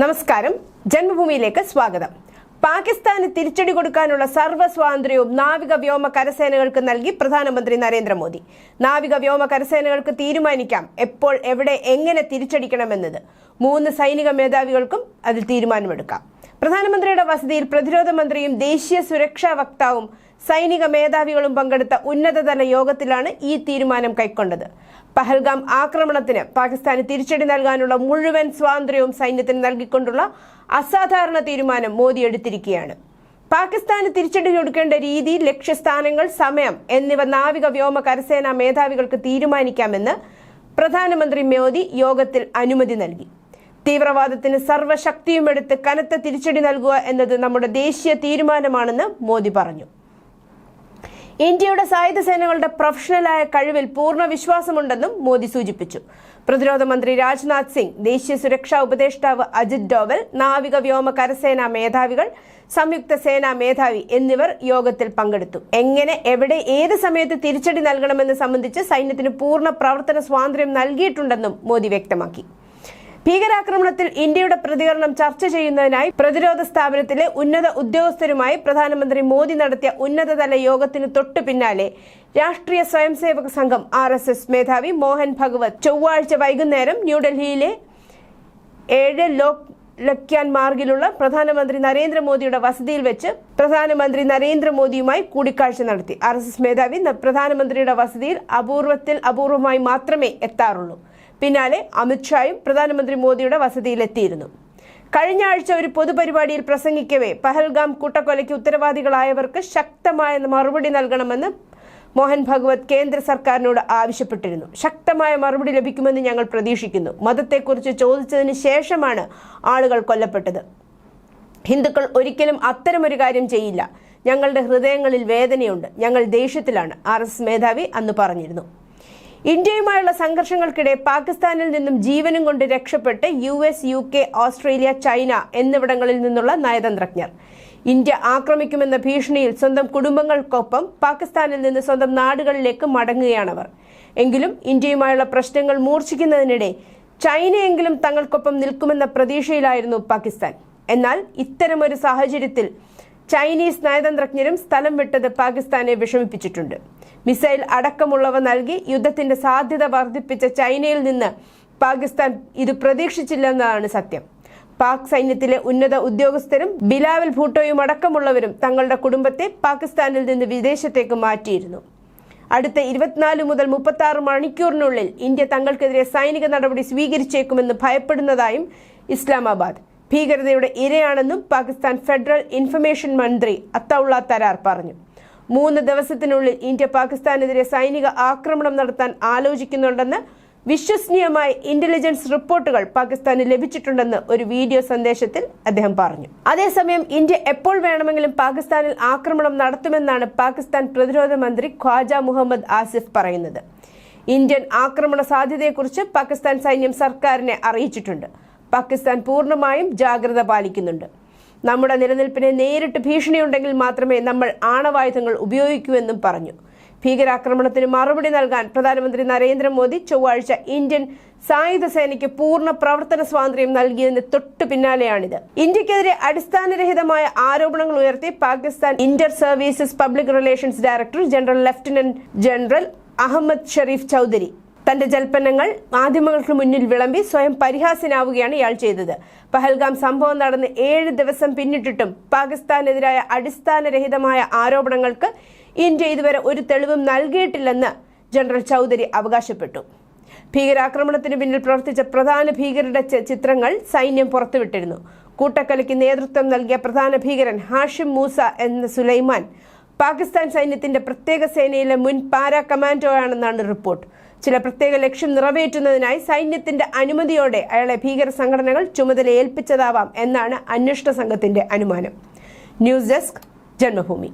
നമസ്കാരം. ജന്മഭൂമിയിലേക്ക് സ്വാഗതം. പാകിസ്ഥാന് തിരിച്ചടി കൊടുക്കാനുള്ള സർവ സ്വാതന്ത്ര്യവും നാവിക വ്യോമ കരസേനകൾക്ക് നൽകി പ്രധാനമന്ത്രി നരേന്ദ്രമോദി. നാവിക വ്യോമ കരസേനകൾക്ക് തീരുമാനിക്കാം. എപ്പോൾ എവിടെ എങ്ങനെ തിരിച്ചടിക്കണമെന്നത്. മൂന്ന് സൈനിക മേധാവികൾക്കും അതിൽ തീരുമാനമെടുക്കാം. പ്രധാനമന്ത്രിയുടെ വസതിയിൽ പ്രതിരോധ മന്ത്രിയും ദേശീയ സുരക്ഷാ വക്താവും സൈനിക മേധാവികളും പങ്കെടുത്ത ഉന്നതതല യോഗത്തിലാണ് ഈ തീരുമാനം കൈക്കൊണ്ടത്. പഹൽഗാം ആക്രമണത്തിന് പാകിസ്ഥാന് തിരിച്ചടി നൽകാനുള്ള മുഴുവൻ സ്വാതന്ത്ര്യവും സൈന്യത്തിന് നൽകിക്കൊണ്ടുള്ള അസാധാരണ തീരുമാനം മോദി എടുത്തിരിക്കുകയാണ്. പാകിസ്ഥാന് തിരിച്ചടി കൊടുക്കേണ്ട രീതി ലക്ഷ്യസ്ഥാനങ്ങൾ സമയം എന്നിവ നാവിക വ്യോമ കരസേനാ മേധാവികൾക്ക് തീരുമാനിക്കാമെന്ന് പ്രധാനമന്ത്രി മോദി യോഗത്തിൽ അനുമതി നൽകി. തീവ്രവാദത്തിന് സർവശക്തിയുമെടുത്ത് കനത്ത തിരിച്ചടി നൽകുക എന്നത് നമ്മുടെ ദേശീയ തീരുമാനമാണെന്ന് മോദി പറഞ്ഞു. ഇന്ത്യയുടെ സായുധ സേനകളുടെ പ്രൊഫഷണലായ കഴിവിൽ പൂർണ വിശ്വാസമുണ്ടെന്നും മോദി സൂചിപ്പിച്ചു. പ്രതിരോധ മന്ത്രി രാജ്നാഥ് സിംഗ് ദേശീയ സുരക്ഷാ ഉപദേഷ്ടാവ് അജിത് ഡോവൽ നാവിക വ്യോമ കരസേനാ മേധാവികൾ സംയുക്ത സേനാ മേധാവി എന്നിവർ യോഗത്തിൽ പങ്കെടുത്തു. എങ്ങനെ എവിടെ ഏത് സമയത്ത് തിരിച്ചടി നൽകണമെന്ന് സംബന്ധിച്ച് സൈന്യത്തിന് പൂർണ പ്രവർത്തന സ്വാതന്ത്ര്യം നൽകിയിട്ടുണ്ടെന്നും മോദി വ്യക്തമാക്കി. ഭീകരാക്രമണത്തിൽ ഇന്ത്യയുടെ പ്രതികരണം ചർച്ച ചെയ്യുന്നതിനായി പ്രതിരോധ സ്ഥാപനത്തിലെ ഉന്നത ഉദ്യോഗസ്ഥരുമായി പ്രധാനമന്ത്രി മോദി നടത്തിയ ഉന്നതതല യോഗത്തിന് തൊട്ടു പിന്നാലെ രാഷ്ട്രീയ സ്വയംസേവക സംഘം ആർ എസ് എസ് മേധാവി മോഹൻ ഭഗവത് ചൊവ്വാഴ്ച വൈകുന്നേരം ന്യൂഡൽഹിയിലെ ഏഴ് ലോക് ലക്യാൻ മാർഗിലുള്ള പ്രധാനമന്ത്രി നരേന്ദ്രമോദിയുടെ വസതിയിൽ വെച്ച് പ്രധാനമന്ത്രി നരേന്ദ്രമോദിയുമായി കൂടിക്കാഴ്ച നടത്തി. ആർ മേധാവി പ്രധാനമന്ത്രിയുടെ വസതിയിൽ അപൂർവത്തിൽ അപൂർവമായി മാത്രമേ എത്താറുള്ളൂ. പിന്നാലെ അമിത്ഷായും പ്രധാനമന്ത്രി മോദിയുടെ വസതിയിലെത്തിയിരുന്നു. കഴിഞ്ഞ ആഴ്ച ഒരു പൊതുപരിപാടിയിൽ പ്രസംഗിക്കവേ പഹൽഗാം കൂട്ടക്കൊലയ്ക്ക് ഉത്തരവാദികളായവർക്ക് ശക്തമായ മറുപടി നൽകണമെന്ന് മോഹൻ ഭഗവത് കേന്ദ്ര സർക്കാരിനോട് ആവശ്യപ്പെട്ടിരുന്നു. ശക്തമായ മറുപടി ലഭിക്കുമെന്ന് ഞങ്ങൾ പ്രതീക്ഷിക്കുന്നു. മതത്തെക്കുറിച്ച് ചോദിച്ചതിന് ശേഷമാണ് ആളുകൾ കൊല്ലപ്പെട്ടത്. ഹിന്ദുക്കൾ ഒരിക്കലും അത്തരമൊരു കാര്യം ചെയ്യില്ല. ഞങ്ങളുടെ ഹൃദയങ്ങളിൽ വേദനയുണ്ട്. ഞങ്ങൾ ദേഷ്യത്തിലാണ്. ആർ മേധാവി അന്ന് പറഞ്ഞിരുന്നു. ഇന്ത്യയുമായുള്ള സംഘർഷങ്ങൾക്കിടെ പാകിസ്ഥാനിൽ നിന്നും ജീവനും കൊണ്ട് രക്ഷപ്പെട്ട് U S U K Australia China എന്നിവിടങ്ങളിൽ നിന്നുള്ള നയതന്ത്രജ്ഞർ. ഇന്ത്യ ആക്രമിക്കുമെന്ന ഭീഷണിയിൽ സ്വന്തം കുടുംബങ്ങൾക്കൊപ്പം പാകിസ്ഥാനിൽ നിന്ന് സ്വന്തം നാടുകളിലേക്ക് മടങ്ങുകയാണവർ. എങ്കിലും ഇന്ത്യയുമായുള്ള പ്രശ്നങ്ങൾ മൂർച്ഛിക്കുന്നതിനിടെ ചൈനയെങ്കിലും തങ്ങൾക്കൊപ്പം നിൽക്കുമെന്ന പ്രതീക്ഷയിലായിരുന്നു പാകിസ്ഥാൻ. എന്നാൽ ഇത്തരമൊരു സാഹചര്യത്തിൽ ചൈനീസ് നയതന്ത്രജ്ഞരും സ്ഥലം വിട്ടത് പാകിസ്ഥാനെ വിഷമിപ്പിച്ചിട്ടുണ്ട്. മിസൈൽ അടക്കമുള്ളവ നൽകി യുദ്ധത്തിന്റെ സാധ്യത വർദ്ധിപ്പിച്ച ചൈനയിൽ നിന്ന് പാകിസ്ഥാൻ ഇത് പ്രതീക്ഷിച്ചില്ലെന്നതാണ് സത്യം. പാക് സൈന്യത്തിലെ ഉന്നത ഉദ്യോഗസ്ഥരും ബിലാവൽ ഭൂട്ടോയും അടക്കമുള്ളവരും തങ്ങളുടെ കുടുംബത്തെ പാകിസ്ഥാനിൽ നിന്ന് വിദേശത്തേക്ക് മാറ്റിയിരുന്നു. അടുത്ത ഇരുപത്തിനാല് മുതൽ മുപ്പത്തി ആറ് മണിക്കൂറിനുള്ളിൽ ഇന്ത്യ തങ്ങൾക്കെതിരെ സൈനിക നടപടി സ്വീകരിച്ചേക്കുമെന്ന് ഭയപ്പെടുന്നതായും ഇസ്ലാമാബാദ്. ഭീകരതയുടെ ഇരയാണെന്നും പാകിസ്ഥാൻ ഫെഡറൽ ഇൻഫർമേഷൻ മന്ത്രി അത്തൌള്ള തരാർ പറഞ്ഞു. മൂന്ന് ദിവസത്തിനുള്ളിൽ ഇന്ത്യ പാകിസ്ഥാനെതിരെ സൈനിക ആക്രമണം നടത്താൻ ആലോചിക്കുന്നുണ്ടെന്ന് വിശ്വസനീയമായ ഇന്റലിജൻസ് റിപ്പോർട്ടുകൾ പാകിസ്ഥാന് ലഭിച്ചിട്ടുണ്ടെന്ന് ഒരു വീഡിയോ സന്ദേശത്തിൽ അദ്ദേഹം പറഞ്ഞു. അതേസമയം ഇന്ത്യ എപ്പോൾ വേണമെങ്കിലും പാകിസ്ഥാനിൽ ആക്രമണം നടത്തുമെന്നാണ് പാകിസ്ഥാൻ പ്രതിരോധ മന്ത്രി ഖ്വാജ മുഹമ്മദ് ആസിഫ് പറയുന്നത്. ഇന്ത്യൻ ആക്രമണ സാധ്യതയെക്കുറിച്ച് പാകിസ്ഥാൻ സൈന്യം സർക്കാരിനെ അറിയിച്ചിട്ടുണ്ട്. പാകിസ്ഥാൻ പൂർണമായും ജാഗ്രത പാലിക്കുന്നുണ്ട്. നമ്മുടെ നിലനിൽപ്പിനെ നേരിട്ട് ഭീഷണിയുണ്ടെങ്കിൽ മാത്രമേ നമ്മൾ ആണവായുധങ്ങൾ ഉപയോഗിക്കൂ പറഞ്ഞു. ഭീകരാക്രമണത്തിന് മറുപടി നൽകാൻ പ്രധാനമന്ത്രി നരേന്ദ്രമോദി ചൊവ്വാഴ്ച ഇന്ത്യൻ സായുധ സേനയ്ക്ക് പൂർണ പ്രവർത്തന സ്വാതന്ത്ര്യം നൽകിയതിന് തൊട്ടു പിന്നാലെയാണിത്. ഇന്ത്യക്കെതിരെ അടിസ്ഥാനരഹിതമായ ആരോപണങ്ങൾ ഉയർത്തി Pakistan inter services public relations director general lieutenant general Ahmed Sharif Chaudhry തന്റെ ജൽപ്പന്നങ്ങൾ മാധ്യമങ്ങൾക്ക് മുന്നിൽ വിളമ്പി സ്വയം പരിഹാസനാവുകയാണ് ഇയാൾ ചെയ്തത്. പഹൽഗാം സംഭവം നടന്ന് ഏഴ് ദിവസം പിന്നിട്ടിട്ടും പാകിസ്ഥാനെതിരായ അടിസ്ഥാനരഹിതമായ ആരോപണങ്ങൾക്ക് ഇന്ത്യ ഇതുവരെ ഒരു തെളിവും നൽകിയിട്ടില്ലെന്ന് ജനറൽ ചൌധരി അവകാശപ്പെട്ടു. ഭീകരാക്രമണത്തിന് പിന്നിൽ പ്രവർത്തിച്ച പ്രധാന ഭീകരരുടെ ചിത്രങ്ങൾ സൈന്യം പുറത്തുവിട്ടിരുന്നു. കൂട്ടക്കൊലയ്ക്ക് നേതൃത്വം നൽകിയ പ്രധാന ഭീകരൻ ഹാഷിം മൂസ എന്ന സുലൈമാൻ പാകിസ്ഥാൻ സൈന്യത്തിന്റെ പ്രത്യേക സേനയിലെ മുൻ പാരാ കമാൻഡോയാണെന്നാണ് റിപ്പോർട്ട്. ചില പ്രത്യേക ലക്ഷ്യം നിറവേറ്റുന്നതിനായി സൈന്യത്തിന്റെ അനുമതിയോടെ അയാളെ ഭീകര സംഘടനകൾ ചുമതല ഏൽപ്പിച്ചതാവാം എന്നാണ് അന്വേഷണ സംഘത്തിന്റെ അനുമാനം. News desk Janmabhumi.